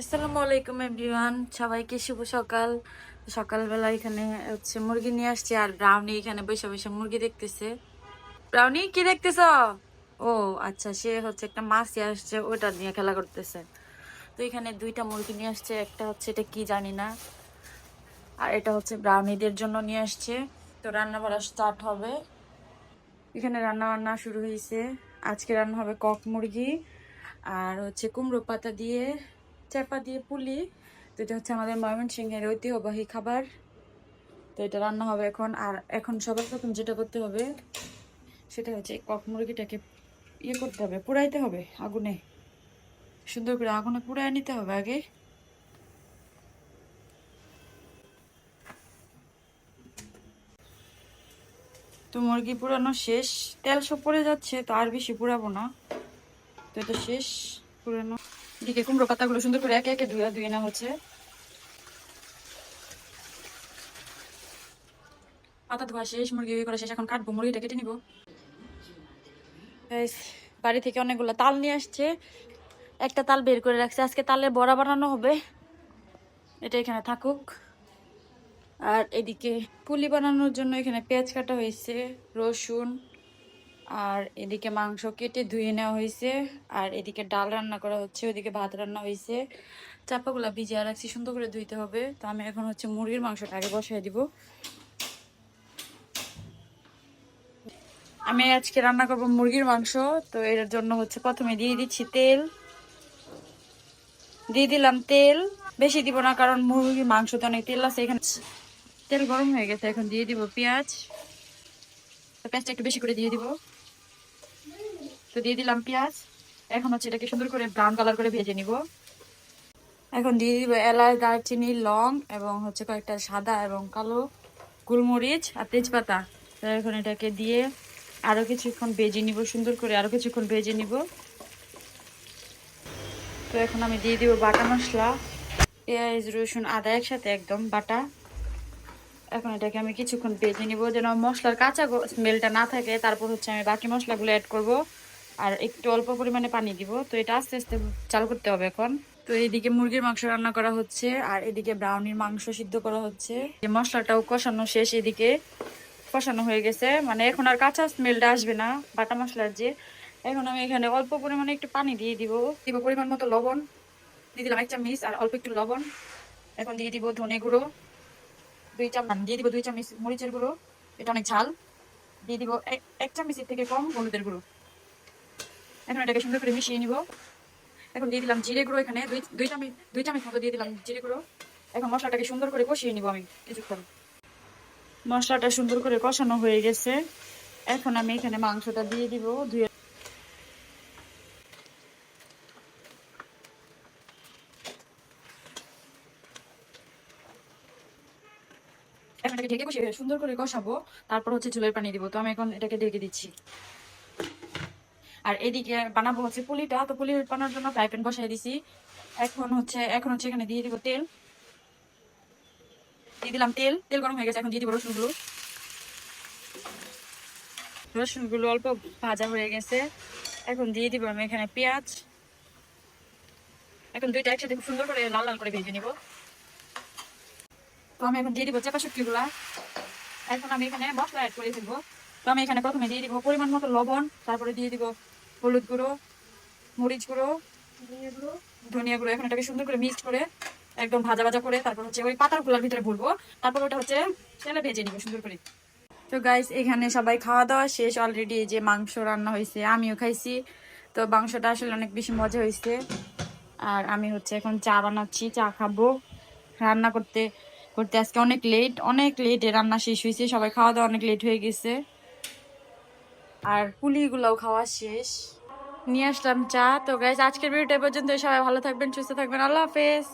আসসালামু আলাইকুম এভরিওয়ান। সবাইকে শুভ সকাল। সকালবেলা এখানে হচ্ছে মুরগি নিয়ে আসছে আর ব্রাউনি এখানে বসে বসে মুরগি দেখতেছে। ব্রাউনি, কি দেখতেছ? ও আচ্ছা সে হচ্ছে একটা মাছ আসছে, ওটা নিয়ে খেলা করতেছে। তো এখানে দুইটা মুরগি নিয়ে আসছে, একটা হচ্ছে এটা কি জানি না, আর এটা হচ্ছে ব্রাউনিদের জন্য নিয়ে আসছে। তো রান্না বাড়া স্টার্ট হবে। এখানে রান্না বান্না শুরু হয়েছে। আজকে রান্না হবে কক মুরগি আর হচ্ছে কুমড়ো পাতা দিয়ে চাপা দিয়ে পুলি। তো এটা হচ্ছে আমাদের ময়মনসিংহের ঐতিহ্যবাহী খাবার। তো এটা রান্না হবে এখন। আর এখন সবার প্রথম যেটা করতে হবে, সেটা হচ্ছে কক মুরগিটাকে ইয়ে করতে হবে, পুড়াইতে হবে আগুনে। সুন্দর করে আগুনে পুড়াই নিতে হবে আগে। তো মুরগি পুরানো শেষ। তেল সব পড়ে যাচ্ছে, তো আর বেশি পুরাবো না। তো এটা শেষ পুরানো এদিকে কুমড়ো পাতাগুলো সুন্দর করে একে একে ধুয়ে ধুয়ে নেওয়া হচ্ছে। পাতা ধোয়া শেষ, মুরগি করা শেষ, এখন কাটবো, মুরগিটা কেটে নিবো। বাড়ি থেকে অনেকগুলো তাল নিয়ে আসছে। একটা তাল বের করে রাখছে। আজকে তালের বড়া বানানো হবে। এটা এখানে থাকুক। আর এদিকে পুলি বানানোর জন্য এখানে পেঁয়াজ কাটা হয়েছে, রসুন আর এদিকে মাংস কেটে ধুয়ে নেওয়া হয়েছে, আর এদিকে ডাল রান্না করা হচ্ছে, ওইদিকে ভাত রান্না হয়েছে। চাপাগুলা ভিজিয়ে রাখছি, সুন্দর করে ধুইতে হবে। তো আমি এখন হচ্ছে মুরগির মাংসটা আগে বসাই দিব। আমি আজকে রান্না করব মুরগির মাংস, তো এর জন্য হচ্ছে প্রথমে দিয়ে দিচ্ছি তেল। দিয়ে দিলাম তেল। বেশি দিব না, কারণ মুরগির মাংসতে অনেক তেল আছে এখানে। তেল গরম হয়ে গেছে, এখন দিয়ে দিব পেঁয়াজ। তো পেঁয়াজটা একটু বেশি করে দিয়ে দিব। তো দিয়ে দিলাম পেঁয়াজ। এখন হচ্ছে এটাকে সুন্দর করে ব্রাউন কালার করে ভেজে নিব। এখন দিয়ে দিব এলাচ, দারচিনি, লং এবং হচ্ছে কয়েকটা সাদা এবং কালো গোলমরিচ আর তেজপাতা। এখন এটাকে দিয়ে আরও কিছুক্ষণ ভেজে নিব, সুন্দর করে আরও কিছুক্ষণ ভেজে নিব। তো এখন আমি দিয়ে দিব বাটা মশলা, পেঁয়াজ, রসুন, আদা একসাথে একদম বাটা। এখন এটাকে আমি কিছুক্ষণ ভেজে নিব যেন মশলার কাঁচা স্মেলটা না থাকে, তারপর হচ্ছে আমি বাকি মশলাগুলো অ্যাড করব। আর একটু অল্প পরিমাণে পানি দিব। তো এটা আস্তে আস্তে চাল করতে হবে এখন। তো এইদিকে মুরগির মাংস রান্না করা হচ্ছে আর এদিকে ব্রাউনির মাংস সিদ্ধ করা হচ্ছে। যে মশলাটাও কষানো শেষ এদিকে কষানো হয়ে গেছে। মানে এখন আর কাঁচা স্মেলটা আসবে না, বাটা মশলার যে। এখন আমি এখানে অল্প পরিমাণে একটু পানি দিয়ে দিব। দিব পরিমাণ মতো লবণ, দিয়ে দিলাম এক চামচ আর অল্প একটু লবণ। এখন দিয়ে দিব ধনে গুঁড়ো, দুই চামচ দিয়ে দিব দুই চামচ মরিচের গুঁড়ো, এটা অনেক ঝাল। দিয়ে দিব এক- চামচের থেকে কম হলুদের গুঁড়ো। এখন এটাকে সুন্দর করে মিশিয়ে নিব। এখন দিয়ে দিলাম জিরে গুঁড়ো এখানে। দুই দুই চামচ দুই চামচ মতো দিয়ে দিলাম জিরে গুঁড়ো। এখন মশলাটাকে সুন্দর করে কষিয়ে নিব আমি। কিছুক্ষণ মশলাটা সুন্দর করে কষানো হয়ে গেছে। এখন আমি এখানে মাংসটা দিয়ে দিব। ধুয়ে এখন এটাকে ঢেকে বসে সুন্দর করে কষাবো। তারপর হচ্ছে চুলের পানি দিব। তো আমি এখন এটাকে ঢেকে দিচ্ছি। আর এদিকে বানাবো হচ্ছে পুলিটা। তো পুলি বানানোর জন্য ফ্রাই প্যান বসাই দিছি। এখন হচ্ছে এখন হচ্ছে এখানে দিয়ে দিব তেল। দিয়ে দিলাম তেল। তেল গরম হয়ে গেছে, এখন দিয়ে দিব রসুনগুলো। রসুনগুলো অল্প ভাজা হয়ে গেছে। এখন দিয়ে দিব আমি এখানে পেঁয়াজ। এখন দুইটা একসাথে খুব সুন্দর করে লাল লাল করে ভেজে নিব। তো আমি এখন দিয়ে দিব চাপা শুটকিগুলা। এখন আমি এখানে মশলা অ্যাড করে ফেলব। তো আমি এখানে প্রথমে দিয়ে দিব পরিমাণ মতো লবণ, তারপরে দিয়ে দিব হলুদ গুঁড়ো মরিচ গুঁড়ো ধনিয়া গুঁড়ো। এখন এটাকে সুন্দর করে মিক্সড করে একদম ভাজা ভাজা করে তারপর হচ্ছে ওই পাতারগুলার ভিতরে ভুলবো। তারপর ওটা হচ্ছে তেলে ভেজে নিব সুন্দর করে। তো গাইস এখানে সবাই খাওয়া দাওয়া শেষ। অলরেডি যে মাংস রান্না হয়েছে আমিও খাইছি। তো মাংসটা আসলে অনেক বেশি মজা হয়েছে। আর আমি হচ্ছে এখন চা বানাচ্ছি চা খাব। রান্না করতে করতে আজকে অনেক লেট অনেক লেটে রান্না শেষ হয়েছে। সবাই খাওয়া দাওয়া অনেক লেট হয়ে গেছে। আর পুলিগুলোও খাওয়া শেষ। নিয়ে আসলাম চা। তো গাইজ আজকের ভিডিওটা পর্যন্ত সবাই ভালো থাকবেন, সুস্থ থাকবেন। আল্লাহ হাফেজ।